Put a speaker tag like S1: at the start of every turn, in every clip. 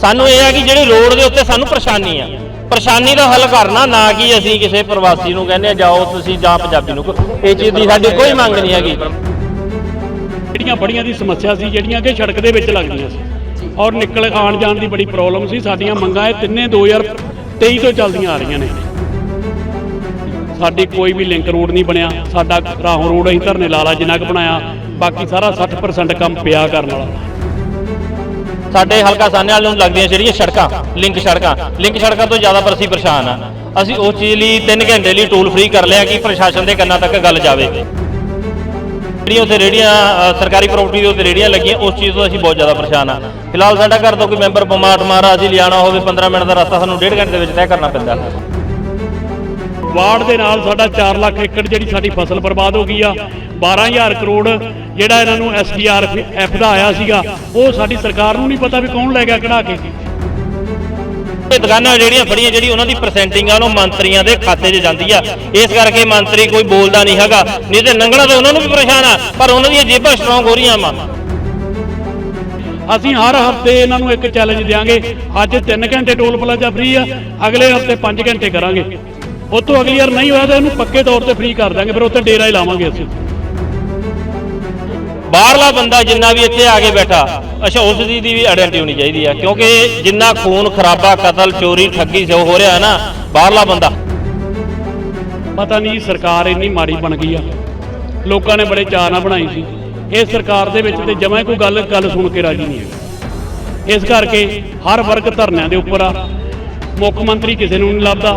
S1: ਸਾਨੂੰ ਇਹ ਆ ਕਿ ਜਿਹੜੀ ਰੋਡ ਦੇ ਉੱਤੇ ਸਾਨੂੰ ਪਰੇਸ਼ਾਨੀ ਆ। ਪਰੇਸ਼ਾਨੀ ਦਾ ਹੱਲ ਕਰਨਾ ਨਾ ਕਿ ਅਸੀਂ ਕਿਸੇ ਪ੍ਰਵਾਸੀ ਨੂੰ ਕਹਿੰਦੇ ਆ, ਜਾਓ ਤੁਸੀਂ ਜਾਂ ਪੰਜਾਬੀ ਨੂੰ। ਇਹ ਚੀਜ਼ ਦੀ ਸਾਡੀ ਕੋਈ ਮੰਗ ਨਹੀਂ ਹੈਗੀ।
S2: ਜਿਹੜੀਆਂ ਬੜੀਆਂ ਦੀ ਸਮੱਸਿਆ ਸੀ, ਜਿਹੜੀਆਂ ਕਿ ਸੜਕ ਦੇ ਵਿੱਚ ਲੱਗਦੀਆਂ ਸੀ। ਔਰ ਨਿਕਲ ਆਣ ਜਾਣ ਦੀ ਬੜੀ ਪ੍ਰੋਬਲਮ ਸੀ। ਸਾਡੀਆਂ ਮੰਗਾਂ ਇਹ ਤਿੰਨੇ 2023 ਤੋਂ ਚੱਲਦੀਆਂ ਆ ਰਹੀਆਂ ਨੇ। ਸਾਡੀ ਕੋਈ ਵੀ ਲਿੰਕ ਰੋਡ ਨਹੀਂ ਬਣਿਆ। ਸਾਡਾ ਰਾਹੋਂ ਰੋਡ ਅਸੀਂ ਧਰਨੇ ਲਾਲਾ ਜਿੰਨਾ ਕੁ ਬਣਾਇਆ। ਬਾਕੀ ਸਾਰਾ 60% ਕੰਮ ਪਿਆ ਕਰਨ ਵਾਲਾ।
S1: ਸਾਡੇ ਹਲਕਾ ਸਾਹਨੇ ਨੂੰ ਲੱਗਦੀਆਂ ਜਿਹੜੀਆਂ ਸੜਕਾਂ ਲਿੰਕ ਸੜਕਾਂ ਲਿੰਕ ਸੜਕਾਂ ਤੋਂ ਜ਼ਿਆਦਾ ਪਰ ਅਸੀਂ ਪਰੇਸ਼ਾਨ ਆ। ਅਸੀਂ ਉਸ ਚੀਜ਼ ਲਈ 3 ਘੰਟੇ ਲਈ ਟੂਲ ਫ੍ਰੀ ਕਰ ਲਿਆ ਕਿ ਪ੍ਰਸ਼ਾਸਨ ਦੇ ਕੰਨਾਂ ਤੱਕ ਗੱਲ ਜਾਵੇ। ਜਿਹੜੀਆਂ ਉੱਥੇ ਰੇੜੀਆਂ ਸਰਕਾਰੀ ਪ੍ਰਾਪਰਟੀ ਦੇ ਉੱਤੇ ਰੇੜੀਆਂ ਲੱਗੀਆਂ, ਉਸ ਚੀਜ਼ ਤੋਂ ਅਸੀਂ ਬਹੁਤ ਜ਼ਿਆਦਾ ਪਰੇਸ਼ਾਨ ਆ। ਫਿਲਹਾਲ ਸਾਡਾ ਘਰ ਤੋਂ ਕੋਈ ਮੈਂਬਰ ਬਿਮਾਰ ਮਾਰਾ ਅਸੀਂ ਲਿਆਣਾ ਹੋਵੇ 15 ਮਿੰਟ ਦਾ ਰਸਤਾ, ਸਾਨੂੰ ਡੇਢ ਘੰਟੇ ਦੇ ਵਿੱਚ ਤੈਅ ਕਰਨਾ ਪੈਂਦਾ।
S2: ਵਾਰਡ ਦੇ ਨਾਲ ਸਾਡਾ 4 ਲੱਖ ਏਕੜ ਜਿਹੜੀ ਸਾਡੀ ਫਸਲ ਬਰਬਾਦ ਹੋ ਗਈ ਆ 12000 ਕਰੋੜ ਜਿਹੜਾ ਇਹਨਾਂ ਨੂੰ ਐਸਡੀਆਰਐਫ ਦਾ ਆਇਆ ਸੀਗਾ ਉਹ ਸਾਡੀ ਸਰਕਾਰ ਨੂੰ ਨਹੀਂ ਪਤਾ ਵੀ ਕੌਣ ਲੈ ਗਿਆ ਕਢਾ ਕੇ।
S1: ਇਹ ਦੁਕਾਨਾਂ ਜਿਹੜੀਆਂ ਫੜੀਆਂ ਜਿਹੜੀ ਉਹਨਾਂ ਦੀ ਪਰਸੈਂਟਿੰਗ ਆ ਉਹ ਮੰਤਰੀਆਂ ਦੇ ਖਾਤੇ 'ਚ ਜਾਂਦੀ ਆ। ਇਸ ਕਰਕੇ ਮੰਤਰੀ ਕੋਈ ਬੋਲਦਾ ਨਹੀਂ ਹੈਗਾ। ਨਹੀਂ ਤੇ ਲੰਘਣਾ ਤਾਂ ਉਹਨਾਂ ਨੂੰ ਵੀ ਪਰੇਸ਼ਾਨ ਆ ਪਰ ਉਹਨਾਂ ਦੀਆਂ ਜੇਬਾਂ ਸਟਰੋਂਗ ਹੋ ਰਹੀਆਂ ਵਾ।
S2: ਅਸੀਂ ਹਰ ਹਫ਼ਤੇ ਇਹਨਾਂ ਨੂੰ ਇੱਕ ਚੈਲੰਜ ਦਿਆਂਗੇ। ਅੱਜ 3 ਘੰਟੇ ਟੋਲ ਪਲਾਜ਼ਾ ਫ੍ਰੀ ਆ ਅਗਲੇ ਹਫ਼ਤੇ 5 ਘੰਟੇ ਕਰਾਂਗੇ। ਉਹ ਤੋਂ ਅਗਲੀ ਵਾਰ ਨਹੀਂ ਹੋਇਆ ਤਾਂ ਇਹਨੂੰ ਪੱਕੇ ਤੌਰ ਤੇ ਫ੍ਰੀ ਕਰ ਦਾਂਗੇ ਫਿਰ ਉੱਥੇ ਡੇਰਾ ਹੀ ਲਾਵਾਂਗੇ ਅਸੀਂ।
S1: ਬਾਹਰਲਾ ਬੰਦਾ ਜਿੰਨਾ ਵੀ ਇੱਥੇ ਆ ਕੇ ਬੈਠਾ, ਅੱਛਾ, ਉਸ ਦੀ ਦੀ ਵੀ ਆਇਡੈਂਟੀ ਹੋਣੀ ਚਾਹੀਦੀ ਆ, ਕਿਉਂਕਿ ਜਿੰਨਾ ਖੂਨ ਖਰਾਬਾ, ਕਤਲ, ਚੋਰੀ, ਠੱਗੀ ਜੋ ਹੋ ਰਿਹਾ ਹੈ ਨਾ, ਬਾਹਰਲਾ ਬੰਦਾ।
S2: ਪਤਾ ਨਹੀਂ ਸਰਕਾਰ ਇੰਨੀ ਮਾੜੀ ਬਣ ਗਈ ਆ। ਲੋਕਾਂ ਨੇ ਬੜੇ ਚਾਅ ਨਾਲ ਬਣਾਈ ਸੀ। ਇਹ ਸਰਕਾਰ ਦੇ ਵਿੱਚ ਤੇ ਜਮਾਂ ਕੋਈ ਗੱਲ ਗੱਲ ਸੁਣ ਕੇ ਰਾਜੀ ਨਹੀਂ ਹੈ ਇਸ ਕਰਕੇ ਹਰ ਵਰਗ ਧਰਨਿਆਂ ਦੇ ਉੱਪਰ ਆ। ਮੁੱਖ ਮੰਤਰੀ ਕਿਸੇ ਨੂੰ ਨਹੀਂ ਲੱਭਦਾ।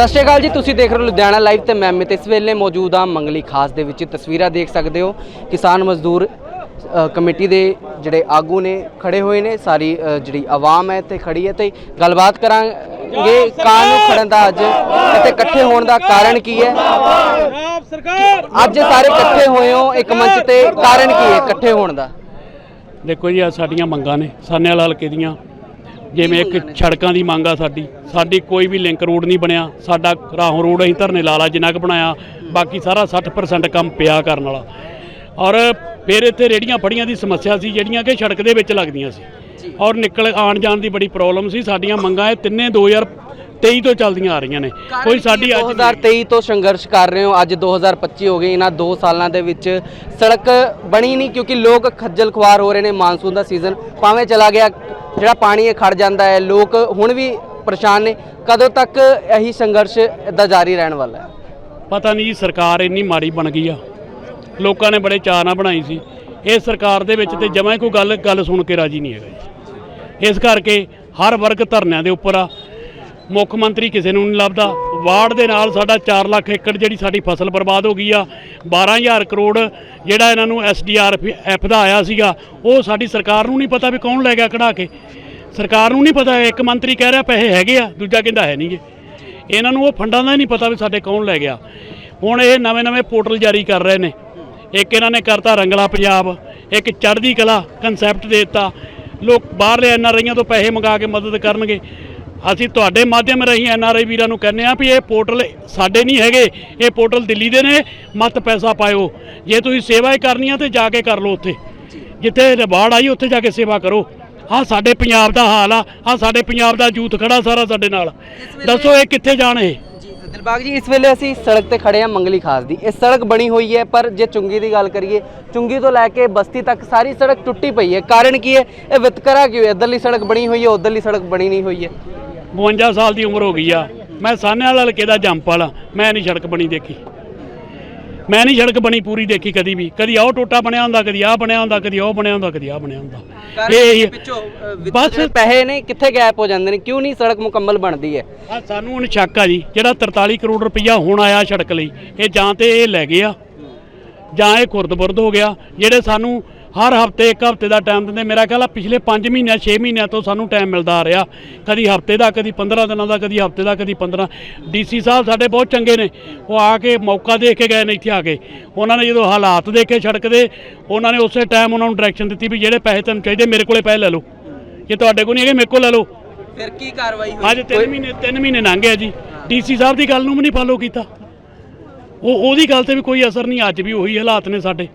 S3: ਸਤਿ ਸ਼੍ਰੀ ਅਕਾਲ ਜੀ, ਤੁਸੀਂ ਦੇਖ ਰਹੇ ਹੋ ਲੁਧਿਆਣਾ ਲਾਈਵ ਤੇ ਮੈਂ ਅਮਿਤ ਇਸ ਵੇਲੇ ਮੌਜੂਦ ਹਾਂ ਮੰਗਲੀ ਖਾਸ ਦੇ ਵਿੱਚ। ਤਸਵੀਰਾਂ ਦੇਖ ਸਕਦੇ ਹੋ, ਕਿਸਾਨ ਮਜ਼ਦੂਰ ਕਮੇਟੀ ਦੇ ਜਿਹੜੇ ਆਗੂ ਨੇ, ਖੜੇ ਹੋਏ ਨੇ, ਸਾਰੀ ਜਿਹੜੀ ਆਵਾਮ ਹੈ ਇੱਥੇ ਖੜੀ ਹੈ ਤੇ ਗੱਲਬਾਤ ਕਰਾਂਗੇ ਕਾਂ ਨੂੰ ਖੜਨ ਦਾ ਅੱਜ। ਅਤੇ ਇਕੱਠੇ ਹੋਣ ਦਾ ਕਾਰਨ ਕੀ ਹੈ? ਅੱਜ ਸਾਰੇ ਇਕੱਠੇ ਹੋਏ ਹੋ, ਇੱਕ ਮੰਚ ਤੇ ਕਾਰਨ ਕੀ ਹੈ ਇਕੱਠੇ ਹੋਣ ਦਾ?
S2: ਦੇਖੋ ਜੀ ਆ ਸਾਡੀਆਂ ਮੰਗਾਂ ਨੇ ਸਾਨੇ ਵਾਲਾ ਹਲਕੇ ਦੀਆਂ। ਜਿਵੇਂ ਇੱਕ ਸੜਕਾਂ ਦੀ ਮੰਗ ਆ ਸਾਡੀ। ਸਾਡੀ ਕੋਈ ਵੀ ਲਿੰਕ ਰੋਡ ਨਹੀਂ ਬਣਿਆ। ਸਾਡਾ ਰਾਹੋਂ ਰੋਡ ਅਸੀਂ ਧਰਨੇ ਲਾਲਾ ਜਿੰਨਾ ਕੁ ਬਣਾਇਆ। ਬਾਕੀ ਸਾਰਾ 60% ਕੰਮ ਪਿਆ ਕਰਨ ਵਾਲਾ। ਔਰ ਫਿਰ ਇੱਥੇ ਰੇੜੀਆਂ ਫੜੀਆਂ ਦੀ ਸਮੱਸਿਆ ਸੀ ਜਿਹੜੀਆਂ ਕਿ ਸੜਕ ਦੇ ਵਿੱਚ ਲੱਗਦੀਆਂ ਸੀ। ਔਰ ਨਿਕਲ ਆਣ ਜਾਣ ਦੀ ਬੜੀ ਪ੍ਰੋਬਲਮ ਸੀ। ਸਾਡੀਆਂ ਮੰਗਾਂ ਇਹ ਤਿੰਨੇ 2023 ਤੋਂ ਚੱਲਦੀਆਂ ਆ ਰਹੀਆਂ ਨੇ। ਕੋਈ ਸਾਡੀ ਅੱਜ
S3: 2023 ਤੋਂ ਸੰਘਰਸ਼ ਕਰ ਰਹੇ ਹੋ ਅੱਜ 2025 ਹੋ ਗਏ ਇਹਨਾਂ 2 ਸਾਲਾਂ ਦੇ ਵਿੱਚ ਸੜਕ ਬਣੀ ਨਹੀਂ ਕਿਉਂਕਿ ਲੋਕ ਖੱਜਲ ਖੁਆਰ ਹੋ ਰਹੇ ਨੇ ਮਾਨਸੂਨ ਦਾ ਸੀਜ਼ਨ ਭਾਵੇਂ ਚਲਾ ਗਿਆ ਜਿਹੜਾ ਪਾਣੀ ਇਹ ਖੜ ਜਾਂਦਾ ਹੈ ਲੋਕ ਹੁਣ ਵੀ ਪਰੇਸ਼ਾਨ ਨੇ। ਕਦੋਂ ਤੱਕ ਇਹੀ ਸੰਘਰਸ਼ ਇਦਾਂ ਜਾਰੀ ਰਹਿਣ ਵਾਲਾ ਹੈ?
S2: ਪਤਾ ਨਹੀਂ ਜੀ ਸਰਕਾਰ ਇੰਨੀ ਮਾੜੀ ਬਣ ਗਈ ਆ। ਲੋਕਾਂ ਨੇ ਬੜੇ ਚਾਅ ਨਾਲ ਬਣਾਈ ਸੀ। ਇਹ ਸਰਕਾਰ ਦੇ ਵਿੱਚ ਤੇ ਜਮਾਂ ਕੋਈ ਗੱਲ ਗੱਲ ਸੁਣ ਕੇ ਰਾਜੀ ਨਹੀਂ ਹੈਗਾ ਜੀ। ਇਸ ਕਰਕੇ ਹਰ ਵਰਗ ਧਰਨਿਆਂ ਦੇ ਉੱਪਰ ਆ। ਮੁੱਖ ਮੰਤਰੀ ਕਿਸੇ ਨੂੰ ਨਹੀਂ ਲੱਭਦਾ। ਵਾਰਡ ਦੇ ਨਾਲ ਸਾਡਾ 4 ਲੱਖ ਏਕੜ ਜਿਹੜੀ ਸਾਡੀ ਫਸਲ ਬਰਬਾਦ ਹੋ ਗਈ ਆ 12000 ਕਰੋੜ ਜਿਹੜਾ ਇਹਨਾਂ ਨੂੰ ਐਸਡੀਆਰਐਫ ਦਾ ਆਇਆ ਸੀਗਾ, ਉਹ ਸਾਡੀ ਸਰਕਾਰ ਨੂੰ ਨਹੀਂ ਪਤਾ ਵੀ ਕੌਣ ਲੈ ਗਿਆ ਕਢਾ ਕੇ। ਸਰਕਾਰ ਨੂੰ ਨਹੀਂ ਪਤਾ, ਇੱਕ ਮੰਤਰੀ ਕਹਿ ਰਿਹਾ ਪੈਸੇ ਹੈਗੇ ਆ, ਦੂਜਾ ਕਹਿੰਦਾ ਹੈ ਨਹੀਂਗੇ। ਇਹਨਾਂ ਨੂੰ ਉਹ ਫੰਡਾਂ ਦਾ ਹੀ ਨਹੀਂ ਪਤਾ ਵੀ ਸਾਡੇ ਕੌਣ ਲੈ ਗਿਆ। ਹੁਣ ਇਹ ਨਵੇਂ-ਨਵੇਂ ਪੋਰਟਲ ਜਾਰੀ ਕਰ ਰਹੇ ਨੇ। ਇੱਕ ਇਹਨਾਂ ਨੇ ਕਰਤਾ ਰੰਗਲਾ ਪੰਜਾਬ, ਇੱਕ ਚੜ੍ਹਦੀ ਕਲਾ ਕਨਸੈਪਟ ਦੇ ਦਿੱਤਾ। ਲੋਕ ਬਾਹਰਲੇ ਐਨਆਰਆਈਆਂ ਤੋਂ ਪੈਸੇ ਮੰਗਾ ਕੇ ਮਦਦ ਕਰਨਗੇ। ਅਸੀਂ ਤੁਹਾਡੇ ਮਾਧਿਅਮ ਰਾਹੀਂ ਐਨਆਰਆਈ ਵੀਰਾਂ ਨੂੰ ਕਹਿੰਦੇ ਆ ਵੀ ਇਹ ਪੋਰਟਲ ਸਾਡੇ ਨਹੀਂ ਹੈਗੇ ਇਹ ਪੋਰਟਲ ਦਿੱਲੀ ਦੇ ਨੇ ਮਤ ਪੈਸਾ ਪਾਇਓ। ਜੇ ਤੁਸੀਂ ਸੇਵਾ ਹੀ ਕਰਨੀ ਆ ਤੇ ਜਾ ਕੇ ਕਰ ਲਓ ਉੱਥੇ। ਜਿੱਥੇ ਰਿਵਾਰਡ ਆਈ ਉੱਥੇ ਜਾ ਕੇ ਸੇਵਾ ਕਰੋ। ਆਹ ਸਾਡੇ ਪੰਜਾਬ ਦਾ ਹਾਲ ਆ ਆਹ ਸਾਡੇ ਪੰਜਾਬ ਦਾ ਯੂਥ ਖੜਾ ਸਾਰਾ ਸਾਡੇ ਨਾਲ। ਦੱਸੋ ਇਹ ਕਿੱਥੇ ਜਾਣ ਇਹ?
S3: ਦਿਲਬਾਗ ਜੀ ਇਸ ਵੇਲੇ ਅਸੀਂ ਸੜਕ ਤੇ ਖੜੇ ਹਾਂ ਮੰਗਲੀ ਖਾਸ ਦੀ। ਇਹ ਸੜਕ ਬਣੀ ਹੋਈ ਹੈ ਪਰ ਜੇ ਚੁੰਗੀ ਦੀ ਗੱਲ ਕਰੀਏ ਚੁੰਗੀ ਤੋਂ ਲੈ ਕੇ ਬਸਤੀ ਤੱਕ ਸਾਰੀ ਸੜਕ ਟੁੱਟੀ ਪਈ ਹੈ। ਕਾਰਨ ਕੀ ਹੈ? ਇਹ ਵਿਤਕਰਾ ਕਿਉਂ ਹੈ? ਇੱਧਰਲੀ ਸੜਕ ਬਣੀ ਹੋਈ ਹੈ ਉੱਧਰਲੀ ਸੜਕ ਬਣੀ ਨਹੀਂ ਹੋਈ ਹੈ।
S2: 52 ਸਾਲ ਦੀ ਉਮਰ ਹੋ ਗਈ ਆ। ਮੈਂ ਸਾਹਨੇ ਵਾਲਾ ਹਲਕੇ ਦਾ ਜੰਪ ਵਾਲਾ। ਮੈਂ ਨਹੀਂ ਸੜਕ ਬਣੀ ਦੇਖੀ। ਮੈਂ ਨਹੀਂ ਸੜਕ ਬਣੀ ਪੂਰੀ ਦੇਖੀ ਕਦੀ ਵੀ। ਕਦੀ ਆਹ ਟੋਟਾ ਬਣਿਆ ਹੁੰਦਾ ਕਦੀ ਆਹ ਬਣਿਆ ਹੁੰਦਾ ਕਦੀ ਉਹ ਬਣਿਆ ਹੁੰਦਾ ਕਦੀ ਆਹ ਬਣਿਆ ਹੁੰਦਾ। ਇਹ ਬਸ-
S3: ਪੈਸੇ ਨੇ ਕਿੱਥੇ ਗੈਪ ਹੋ ਜਾਂਦੇ ਨੇ? ਕਿਉਂ ਨਹੀਂ ਸੜਕ ਮੁਕੰਮਲ ਬਣਦੀ ਹੈ?
S2: ਆ ਸਾਨੂੰ ਹੁਣ ਸ਼ੱਕ ਆ ਜੀ। ਜਿਹੜਾ 43 ਕਰੋੜ ਰੁਪਈਆ ਹੁਣ ਆਇਆ ਸੜਕ ਲਈ ਇਹ ਜਾਂ ਤੇ ਇਹ ਲੈ ਗਏ ਆ ਜਾਂ ਇਹ ਖੁਰਦ-ਬੁਰਦ ਹੋ ਗਿਆ। ਜਿਹੜੇ ਸਾਨੂੰ ਹਰ ਹਫ਼ਤੇ ਇੱਕ ਹਫ਼ਤੇ ਦਾ ਟਾਈਮ ਦਿੰਦੇ। ਮੇਰਾ ਖਿਆਲ ਆ ਪਿਛਲੇ 5 ਮਹੀਨਿਆਂ 6 ਮਹੀਨਿਆਂ ਤੋਂ ਸਾਨੂੰ ਟਾਈਮ ਮਿਲਦਾ ਆ ਰਿਹਾ। ਕਦੀ ਹਫ਼ਤੇ ਦਾ ਕਦੀ 15 ਦਿਨਾਂ ਦਾ ਕਦੀ ਹਫ਼ਤੇ ਦਾ ਕਦੀ 15 ਡੀਸੀ ਸਾਹਿਬ ਸਾਡੇ ਬਹੁਤ ਚੰਗੇ ਨੇ। ਉਹ ਆ ਕੇ ਮੌਕਾ ਦੇਖ ਕੇ ਗਏ ਨੇ ਇੱਥੇ ਆ ਕੇ। ਉਹਨਾਂ ਨੇ ਜਦੋਂ ਹਾਲਾਤ ਦੇਖੇ ਸੜਕ ਦੇ ਉਹਨਾਂ ਨੇ ਉਸੇ ਟਾਈਮ ਉਹਨਾਂ ਨੂੰ ਡਾਇਰੈਕਸ਼ਨ ਦਿੱਤੀ ਵੀ ਜਿਹੜੇ ਪੈਸੇ ਤੁਹਾਨੂੰ ਚਾਹੀਦੇ ਮੇਰੇ ਕੋਲੇ ਪੈਸੇ ਲੈ ਲਓ। ਜੇ ਤੁਹਾਡੇ ਕੋਲ ਨਹੀਂ ਹੈਗੇ ਮੇਰੇ ਕੋਲ ਲੈ ਲਓ।
S3: ਫਿਰ ਕੀ ਕਾਰਵਾਈ
S2: ਅੱਜ 3 ਮਹੀਨੇ 3 ਮਹੀਨੇ ਲੰਘ ਗਏ ਜੀ। ਡੀਸੀ ਸਾਹਿਬ ਦੀ ਗੱਲ ਨੂੰ ਵੀ ਨਹੀਂ ਫਾਲੋ ਕੀਤਾ। ਉਹ ਉਹਦੀ ਗੱਲ ਤੇ ਵੀ ਕੋਈ ਅਸਰ ਨਹੀਂ ਅੱਜ ਵੀ ਉਹੀ ਹਾਲਾਤ ਨੇ ਸਾਡੇ।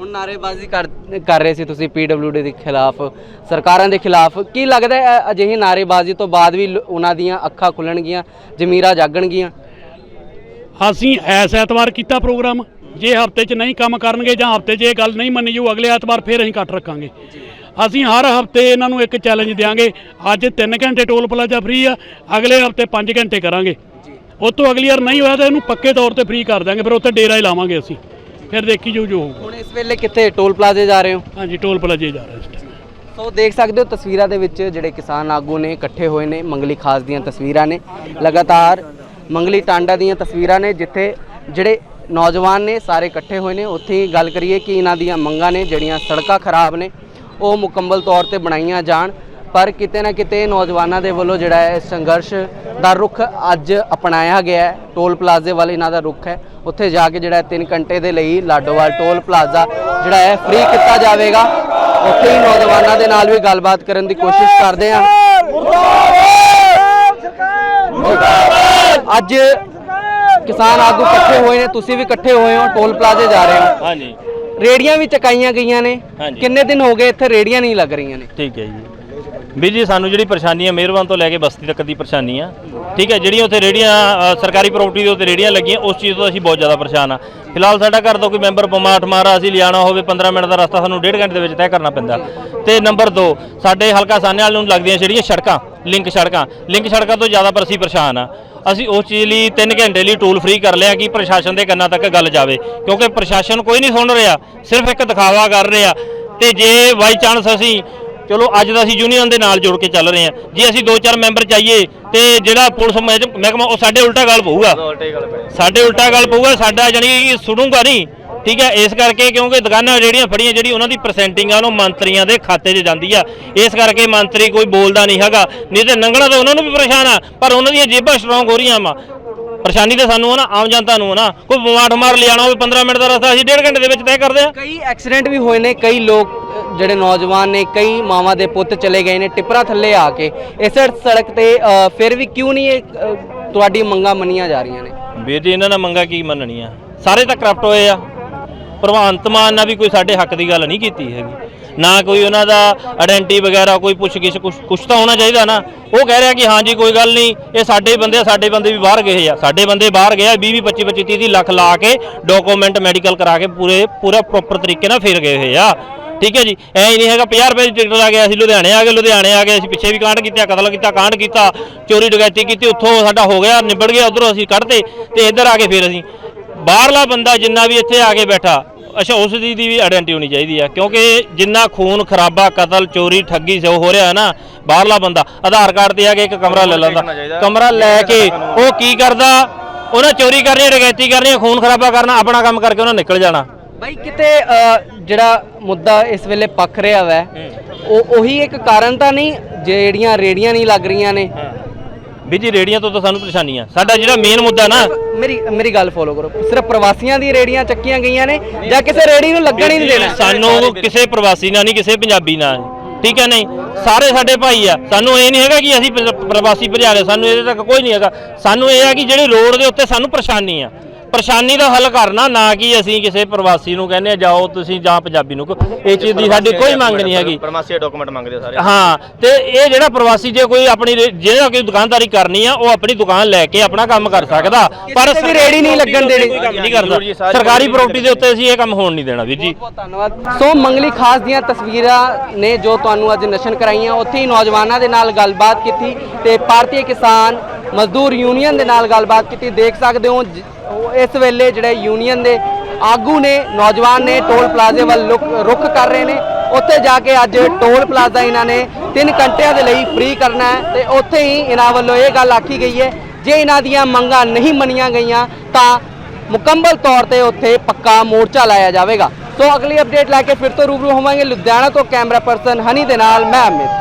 S3: ਹੁਣ ਨਾਰੇਬਾਜ਼ੀ ਕਰ ਕਰ ਰਹੇ ਸੀ ਤੁਸੀਂ ਪੀਡਬਲਯੂਡੀ ਦੇ ਖਿਲਾਫ ਸਰਕਾਰਾਂ ਦੇ ਖਿਲਾਫ। ਕੀ ਲੱਗਦਾ ਹੈ ਅ- ਅਜਿਹੀ ਨਾਅਰੇਬਾਜ਼ੀ ਤੋਂ ਬਾਅਦ ਵੀ ਲ- ਉਹਨਾਂ ਦੀਆਂ ਅੱਖਾਂ ਖੁੱਲਣਗੀਆਂ ਜ਼ਮੀਰਾਂ ਜਾਗਣਗੀਆਂ?
S2: ਅਸੀਂ ਐਸ ਐਤਵਾਰ ਕੀਤਾ ਪ੍ਰੋਗਰਾਮ। ਜੇ ਹਫ਼ਤੇ 'ਚ ਨਹੀਂ ਕੰਮ ਕਰਨਗੇ ਜਾਂ ਹਫ਼ਤੇ 'ਚ ਇਹ ਗੱਲ ਨਹੀਂ ਮੰਨੀ ਜਾਊ ਅਗਲੇ ਐਤਵਾਰ ਫਿਰ ਅਸੀਂ ਕੱਟ ਰੱਖਾਂਗੇ। ਅਸੀਂ ਹਰ ਹਫ਼ਤੇ ਇਹਨਾਂ ਨੂੰ ਇੱਕ ਚੈਲੰਜ ਦਿਆਂਗੇ। ਅੱਜ 3 ਘੰਟੇ ਟੋਲ ਪਲਾਜ਼ਾ ਫ੍ਰੀ ਆ ਅਗਲੇ ਹਫ਼ਤੇ 5 ਘੰਟੇ ਕਰਾਂਗੇ। ਉਸ ਤੋਂ ਅਗਲੀ ਵਾਰ ਨਹੀਂ ਹੋਇਆ ਤਾਂ ਇਹਨੂੰ ਪੱਕੇ ਤੌਰ ਤੇ ਫ੍ਰੀ ਕਰ ਦਾਂਗੇ ਫਿਰ ਉੱਥੇ ਡੇਰਾ ਹੀ ਲਾਵਾਂਗੇ ਅਸੀਂ। ਫਿਰ ਦੇਖੀ ਜਾਊ ਜੋ ਹੋਊਗਾ
S3: ਹੁਣ ਇਸ ਵੇਲੇ ਕਿੱਥੇ? ਟੋਲ ਪਲਾਜ਼ੇ ਜਾ ਰਹੇ ਹੋ?
S2: ਹਾਂਜੀ ਟੋਲ ਪਲਾਜ਼ੇ ਜਾ ਰਹੇ ਇਸ ਟਾਈਮ
S3: ਸੋ ਦੇਖ ਸਕਦੇ ਹੋ ਤਸਵੀਰਾਂ ਦੇ ਵਿੱਚ ਜਿਹੜੇ ਕਿਸਾਨ ਆਗੂ ਨੇ ਇਕੱਠੇ ਹੋਏ ਨੇ ਮੰਗਲੀ ਖਾਸ ਦੀਆਂ ਤਸਵੀਰਾਂ ਨੇ। ਲਗਾਤਾਰ ਮੰਗਲੀ ਟਾਂਡਾ ਦੀਆਂ ਤਸਵੀਰਾਂ ਨੇ ਜਿੱਥੇ ਜਿਹੜੇ ਨੌਜਵਾਨ ਨੇ ਸਾਰੇ ਇਕੱਠੇ ਹੋਏ ਨੇ। ਉੱਥੇ ਹੀ ਗੱਲ ਕਰੀਏ ਕਿ ਇਹਨਾਂ ਦੀਆਂ ਮੰਗਾਂ ਨੇ ਜਿਹੜੀਆਂ ਸੜਕਾਂ ਖਰਾਬ ਨੇ ਉਹ ਮੁਕੰਮਲ ਤੌਰ ਤੇ ਬਣਾਈਆਂ ਜਾਣ। ਪਰ ਕਿਤੇ ਨਾ ਕਿਤੇ ਨੌਜਵਾਨਾਂ ਦੇ ਵੱਲੋਂ ਜਿਹੜਾ ਹੈ ਸੰਘਰਸ਼ ਦਾ ਰੁਖ ਅੱਜ ਅਪਣਾਇਆ ਗਿਆ ਹੈ। ਟੋਲ ਪਲਾਜ਼ੇ ਵੱਲ ਇਹਨਾਂ ਦਾ ਰੁਖ ਹੈ। ਉੱਥੇ ਜਾ ਕੇ ਜਿਹੜਾ 3 ਘੰਟੇ ਦੇ ਲਈ ਲਾਡੋਵਾਲ ਟੋਲ ਪਲਾਜ਼ਾ ਜਿਹੜਾ ਹੈ ਫ੍ਰੀ ਕੀਤਾ ਜਾਵੇਗਾ। ਉੱਥੇ ਹੀ ਨੌਜਵਾਨਾਂ ਦੇ ਨਾਲ ਵੀ ਗੱਲਬਾਤ ਕਰਨ ਦੀ ਕੋਸ਼ਿਸ਼ ਕਰਦੇ ਹਾਂ। ਅੱਜ ਕਿਸਾਨ ਆਗੂ ਇਕੱਠੇ ਹੋਏ ਨੇ ਤੁਸੀਂ ਵੀ ਇਕੱਠੇ ਹੋਏ ਹੋ ਟੋਲ ਪਲਾਜ਼ੇ ਜਾ ਰਹੇ ਹੋ।
S1: ਹਾਂਜੀ।
S3: ਰੇੜੀਆਂ ਵੀ ਚਕਾਈਆਂ ਗਈਆਂ ਨੇ। ਕਿੰਨੇ ਦਿਨ ਹੋ ਗਏ ਇੱਥੇ ਰੇੜੀਆਂ ਨਹੀਂ ਲੱਗ ਰਹੀਆਂ ਨੇ?
S1: ਠੀਕ ਹੈ ਜੀ। ਵੀ ਜੀ, ਸਾਨੂੰ ਜਿਹੜੀ ਪਰੇਸ਼ਾਨੀ ਹੈ ਮਿਹਰਬਾਨ ਤੋਂ ਲੈ ਕੇ ਬਸਤੀ ਤੱਕ ਦੀ ਪਰੇਸ਼ਾਨੀ ਆ। ਠੀਕ ਹੈ, ਜਿਹੜੀਆਂ ਉੱਥੇ ਰੇੜੀਆਂ ਸਰਕਾਰੀ ਪ੍ਰਾਪਰਟੀ ਦੇ ਉੱਤੇ ਰੇੜੀਆਂ ਲੱਗੀਆਂ, ਉਸ ਚੀਜ਼ ਤੋਂ ਅਸੀਂ ਬਹੁਤ ਜ਼ਿਆਦਾ ਪਰੇਸ਼ਾਨ ਆ। ਫਿਲਹਾਲ ਸਾਡਾ ਘਰ ਤੋਂ ਕੋਈ ਮੈਂਬਰ ਬਿਮਾਰ ਠਮਾਰਾ ਅਸੀਂ ਲਿਆਣਾ ਹੋਵੇ 15 ਮਿੰਟ ਦਾ ਰਸਤਾ ਸਾਨੂੰ ਡੇਢ ਘੰਟੇ ਦੇ ਵਿੱਚ ਤੈਅ ਕਰਨਾ ਪੈਂਦਾ। ਤੇ ਨੰਬਰ 2 ਸਾਡੇ ਹਲਕਾ ਸਾਹਨੇਵਾਲ ਨੂੰ ਲੱਗਦੀਆਂ ਜਿਹੜੀਆਂ ਸੜਕਾਂ ਲਿੰਕ ਸੜਕਾਂ ਲਿੰਕ ਸੜਕਾਂ ਤੋਂ ਜ਼ਿਆਦਾ ਪਰ ਅਸੀਂ ਪਰੇਸ਼ਾਨ ਆ। ਅਸੀਂ ਉਸ ਚੀਜ਼ ਲਈ 3 ਘੰਟੇ ਲਈ ਟੂਲ ਫ੍ਰੀ ਕਰ ਲਿਆ ਕਿ ਪ੍ਰਸ਼ਾਸਨ ਦੇ ਕੰਨਾਂ ਤੱਕ ਗੱਲ ਜਾਵੇ, ਕਿਉਂਕਿ ਪ੍ਰਸ਼ਾਸਨ ਕੋਈ ਨਹੀਂ ਸੁਣ ਰਿਹਾ, ਸਿਰਫ ਇੱਕ ਦਿਖਾਵਾ ਕਰ ਰਿਹਾ। ਤੇ ਜੇ ਬਾਈ ਚਾਂਸ ਅਸੀਂ ਚਲੋ ਅੱਜ ਦਾ ਅਸੀਂ ਯੂਨੀਅਨ ਦੇ ਨਾਲ ਜੁੜ ਕੇ ਚੱਲ ਰਹੇ ਹਾਂ। ਜੇ ਅਸੀਂ ਦੋ ਚਾਰ ਮੈਂਬਰ ਚਾਹੀਏ ਤੇ ਜਿਹੜਾ ਪੁਲਿਸ ਮਹਿਜ- ਮਹਿਕਮਾ, ਉਹ ਸਾਡੇ ਉਲਟਾ ਗੱਲ ਪਊਗਾ। ਸਾਡੇ ਉਲਟਾ ਗੱਲ ਪਊਗਾ, ਸਾਡਾ ਜਾਣੀ ਕਿ ਸੁਣੂਗਾ ਨਹੀਂ। ਠੀਕ ਹੈ, ਇਸ ਕਰਕੇ ਕਿਉਂਕਿ ਦੁਕਾਨਾਂ ਜਿਹੜੀਆਂ ਫੜੀਆਂ, ਜਿਹੜੀ ਉਹਨਾਂ ਦੀ ਪਰਸੈਂਟਿੰਗ ਆ ਉਹ ਮੰਤਰੀਆਂ ਦੇ ਖਾਤੇ 'ਚ ਜਾਂਦੀ ਆ। ਇਸ ਕਰਕੇ ਮੰਤਰੀ ਕੋਈ ਬੋਲਦਾ ਨਹੀਂ ਹੈਗਾ। ਨਹੀਂ ਤੇ ਨੰਗਣਾ ਤਾਂ ਉਹਨਾਂ ਨੂੰ ਵੀ ਪਰੇਸ਼ਾਨ ਆ, ਪਰ ਉਹਨਾਂ ਦੀਆਂ ਜੇਬਾਂ ਸਟਰੋਂਗ ਹੋ ਰਹੀਆਂ ਵਾ। ਪਰੇਸ਼ਾਨੀ ਤਾਂ ਸਾਨੂੰ ਆ ਨਾ ਆਮ ਜਨਤਾ ਨੂੰ ਆ ਨਾ। ਕੋਈ ਬਿਮਾਰ ਠਮਾਰ ਲਿਆਣਾ ਹੋਵੇ 15 ਮਿੰਟ ਦਾ ਰਸਤਾ ਅਸੀਂ ਡੇਢ ਘੰਟੇ ਦੇ ਵਿੱਚ ਤੈਅ ਕਰਦੇ ਆ
S3: ਕਈ ਐਕਸੀਡੈਂਟ ਵੀ ਹੋਏ ਨੇ ਕਈ ਲੋਕ ਜਿਹੜੇ ਨੌਜਵਾਨ ਨੇ ਕਈ ਮਾਵਾਂ ਦੇ ਪੁੱਤ ਚਲੇ ਗਏ ਨੇ ਟਿੱਪਰਾਂ ਥੱਲੇ ਆ ਕੇ। ਇਸ ਸੜਕ ਤੇ ਫਿਰ ਵੀ ਕਿਉਂ ਨਹੀਂ ਇਹ ਤੁਹਾਡੀ ਮੰਗਾਂ ਮੰਨੀਆਂ ਜਾ ਰਹੀਆਂ ਨੇ?
S1: ਵੀਰ ਜੀ ਇਹਨਾਂ ਨਾਲ ਮੰਗਾ ਕੀ ਮੰਨਣੀਆਂ? ਸਾਰੇ ਤਾਂ ਕਰਪਟ ਹੋਏ ਆ। ਭਗਵੰਤ ਮਾਨ ਨਾਲ ਵੀ ਕੋਈ ਸਾਡੇ ਹੱਕ ਦੀ ਗੱਲ ਨਹੀਂ ਕੀਤੀ ਹੈਗੀ। ਨਾ ਕੋਈ ਉਹਨਾਂ ਦਾ ਆਇਡੈਂਟੀ ਵਗੈਰਾ ਕੋਈ ਪੁੱਛ ਗਿੱਛ ਕੁਛ ਕੁਛ ਤਾਂ ਹੋਣਾ ਚਾਹੀਦਾ ਨਾ। ਉਹ ਕਹਿ ਰਿਹਾ ਕਿ ਹਾਂ ਜੀ ਕੋਈ ਗੱਲ ਨਹੀਂ ਇਹ ਸਾਡੇ ਬੰਦੇ ਆ, ਸਾਡੇ ਬੰਦੇ ਵੀ ਬਾਹਰ ਗਏ ਆ। ਸਾਡੇ ਬੰਦੇ ਬਾਹਰ ਗਏ ਆ 20 20 25 25 30 ਲੱਖ ਲਾ ਕੇ ਡਾਕੂਮੈਂਟ ਮੈਡੀਕਲ ਕਰਾ ਕੇ ਪੂਰੇ ਪੂਰਾ ਪ੍ਰੋਪਰ ਤਰੀਕੇ ਨਾਲ ਫੇਰ ਗਏ ਹੋਏ ਆ। ਠੀਕ ਹੈ ਜੀ? ਐ ਨਹੀਂ ਹੈਗਾ 50 ਰੁਪਏ ਦੀ ਟਿਕਟ ਲਾ ਕੇ ਅਸੀਂ ਲੁਧਿਆਣੇ ਆ ਗਏ ਲੁਧਿਆਣੇ ਆ ਗਏ ਅਸੀਂ ਪਿੱਛੇ ਵੀ ਕਾਂਡ ਕੀਤਾ ਕਤਲ ਕੀਤਾ ਕਾਂਡ ਕੀਤਾ ਚੋਰੀ ਡਕੈਤੀ ਕੀਤੀ ਉੱਥੋਂ ਸਾਡਾ ਹੋ ਗਿਆ ਨਿਬੜ ਗਿਆ ਉਧਰੋਂ ਅਸੀਂ ਕੱਢਤੇ ਤੇ ਇੱਧਰ ਆ ਕੇ ਫੇਰ ਅਸੀਂ। ਬਾਹਰਲਾ ਬੰਦਾ ਜਿੰਨਾ ਵੀ ਇੱਥੇ ਆ ਕੇ ਬੈਠਾ ਅੱਛਾ ਉਸ ਦੀ ਦੀ ਵੀ ਆਇਡੈਂਟੀ ਹੋਣੀ ਚਾਹੀਦੀ ਆ ਕਿਉਂਕਿ ਜਿੰਨਾ ਖੂਨ ਖਰਾਬਾ ਕਤਲ ਚੋਰੀ ਠੱਗੀ ਸੋ ਹੋ ਰਿਹਾ ਨਾ ਬਾਹਰਲਾ ਬੰਦਾ ਆਧਾਰ ਕਾਰਡ ਤੇ ਆ ਕੇ ਇੱਕ ਕਮਰਾ ਲੈ ਲੈਂਦਾ ਕਮਰਾ ਲੈ ਕੇ ਉਹ ਕੀ ਕਰਦਾ ਉਹਨਾਂ ਚੋਰੀ ਕਰਨੀ ਡਕੈਤੀ ਕਰਨੀ ਖੂਨ ਖਰਾਬਾ ਕਰਨਾ ਆਪਣਾ ਕੰਮ ਕਰਕੇ ਉਹਨਾਂ ਨਿਕਲ ਜਾਣਾ।
S3: ਬਾਈ ਕਿਤੇ ਜਿਹੜਾ ਮੁੱਦਾ ਇਸ ਵੇਲੇ ਪੱਖ ਰਿਹਾ ਵੈ ਉਹ ਉਹੀ ਇੱਕ ਕਾਰਨ ਤਾਂ ਨਹੀਂ ਜਿਹੜੀਆਂ ਰੇੜੀਆਂ ਨਹੀਂ ਲੱਗ ਰਹੀਆਂ ਨੇ
S1: ਵੀ ਜੀ ਰੇੜੀਆਂ ਤੋਂ ਤਾਂ ਸਾਨੂੰ ਪਰੇਸ਼ਾਨੀ ਆ। ਸਾਡਾ ਜਿਹੜਾ ਮੇਨ ਮੁੱਦਾ ਨਾ
S3: ਮੇਰੀ ਮੇਰੀ ਗੱਲ ਫੋਲੋ ਕਰੋ। ਸਿਰਫ ਪ੍ਰਵਾਸੀਆਂ ਦੀ ਰੇੜੀਆਂ ਚੱਕੀਆਂ ਗਈਆਂ ਨੇ ਜਾਂ ਕਿਸੇ ਰੇੜੀ ਨੂੰ ਲੱਗਣ ਹੀ ਨਹੀਂ ਦੇਣਾ।
S1: ਸਾਨੂੰ ਕਿਸੇ ਪ੍ਰਵਾਸੀ ਨਾਲ ਨਹੀਂ ਕਿਸੇ ਪੰਜਾਬੀ ਨਾਲ ਠੀਕ ਹੈ ਨਹੀਂ? ਸਾਰੇ ਸਾਡੇ ਭਾਈ ਆ। ਸਾਨੂੰ ਇਹ ਨਹੀਂ ਹੈਗਾ ਕਿ ਅਸੀਂ ਪ੍ਰਵਾਸੀ ਭਜਾ ਲਏ ਸਾਨੂੰ ਇਹਦੇ ਤੱਕ ਕੋਈ ਨਹੀਂ ਹੈਗਾ। ਸਾਨੂੰ ਇਹ ਆ ਕਿ ਜਿਹੜੀ ਰੋਡ ਦੇ ਉੱਤੇ ਸਾਨੂੰ ਪਰੇਸ਼ਾਨੀ ਆ। ਪਰੇਸ਼ਾਨੀ ਦਾ ਹੱਲ ਕਰਨਾ ਨਾ ਕਿ ਅਸੀਂ ਕਿਸੇ ਪ੍ਰਵਾਸੀ ਨੂੰ ਕਹਿੰਦੇ ਆ ਜਾਓ ਤੁਸੀਂ ਜਾਂ ਪੰਜਾਬੀ ਨੂੰ। ਇਹ ਚੀਜ਼ ਦੀ ਸਾਡੀ ਕੋਈ ਮੰਗ ਨਹੀਂ ਹੈਗੀ।
S4: ਪ੍ਰਵਾਸੀ ਡਾਕੂਮੈਂਟ ਮੰਗਦੇ ਆ ਸਾਰੇ।
S1: ਹਾਂ ਤੇ ਇਹ ਜਿਹੜਾ ਪ੍ਰਵਾਸੀ ਜੇ ਕੋਈ ਆਪਣੀ ਰੇ- ਜਿਹੜਾ ਕੋਈ ਦੁਕਾਨਦਾਰੀ ਕਰਨੀ ਆ ਉਹ ਆਪਣੀ ਦੁਕਾਨ ਲੈ ਕੇ ਆਪਣਾ ਕੰਮ ਕਰ ਸਕਦਾ। ਪਰ
S3: ਕਿਸੇ ਦੀ ਰੇਹੜੀ ਨਹੀਂ ਲੱਗਣ ਦੇਣੀ।
S1: ਕੋਈ ਕੰਮ ਨਹੀਂ
S4: ਜ਼ਰੂਰ ਜੀ,
S1: ਕਰਦਾ
S4: ਸਾਰੀ
S1: ਸਰਕਾਰੀ ਪ੍ਰਾਪਰਟੀ ਦੇ ਉੱਤੇ ਅਸੀਂ ਇਹ ਕੰਮ ਹੋਣ ਨਹੀਂ ਦੇਣਾ ਵੀਰ ਜੀ।
S3: ਬਹੁਤ ਧੰਨਵਾਦ। ਸੋ ਮੰਗਲੀ ਖਾਸ ਦੀਆਂ ਤਸਵੀਰਾਂ ਨੇ ਜੋ ਤੁਹਾਨੂੰ ਅੱਜ ਨਸ਼ਨ ਕਰਾਈਆਂ ਉੱਥੇ ਹੀ ਨੌਜਵਾਨਾਂ ਦੇ ਨਾਲ ਗੱਲਬਾਤ ਕੀਤੀ ਤੇ ਭਾਰਤੀ ਕਿਸਾਨ ਮਜ਼ਦੂਰ ਯੂਨੀਅਨ ਦੇ ਨਾਲ ਗੱਲਬਾਤ ਕੀਤੀ, ਦੇਖ ਸਕਦੇ ਹੋ ਇਸ ਵੇਲੇ ਜਿਹੜੇ ਯੂਨੀਅਨ ਦੇ ਆਗੂ ਨੇ, ਨੌਜਵਾਨ ਨੇ, ਟੋਲ ਪਲਾਜ਼ੇ ਵੱਲ ਲੁਕ- ਰੁਖ ਕਰ ਰਹੇ ਨੇ। ਉੱਥੇ ਜਾ ਕੇ ਅੱਜ ਟੋਲ ਪਲਾਜ਼ਾ ਇਹਨਾਂ ਨੇ 3 ਘੰਟਿਆਂ ਦੇ ਲਈ ਫ੍ਰੀ ਕਰਨਾ ਹੈ ਤੇ ਉੱਥੇ ਹੀ ਇਹਨਾਂ ਵੱਲੋਂ ਇਹ ਗੱਲ ਆਖੀ ਗਈ ਹੈ, ਜੇ ਇਹਨਾਂ ਦੀਆਂ ਮੰਗਾਂ ਨਹੀਂ ਮੰਨੀਆਂ ਗਈਆਂ, ਤਾਂ ਮੁਕੰਮਲ ਤੌਰ ਤੇ ਉੱਥੇ ਪੱਕਾ ਮੋਰਚਾ ਲਾਇਆ ਜਾਵੇਗਾ। ਸੋ ਅਗਲੀ ਅਪਡੇਟ ਲੈ ਕੇ ਫਿਰ ਤੋਂ ਰੂਬਰੂ ਹੋਵਾਂਗੇ। ਲੁਧਿਆਣਾ ਤੋਂ ਕੈਮਰਾ ਪਰਸਨ ਹਨੀ ਦੇ ਨਾਲ, ਮੈਂ ਅਮਿਤ।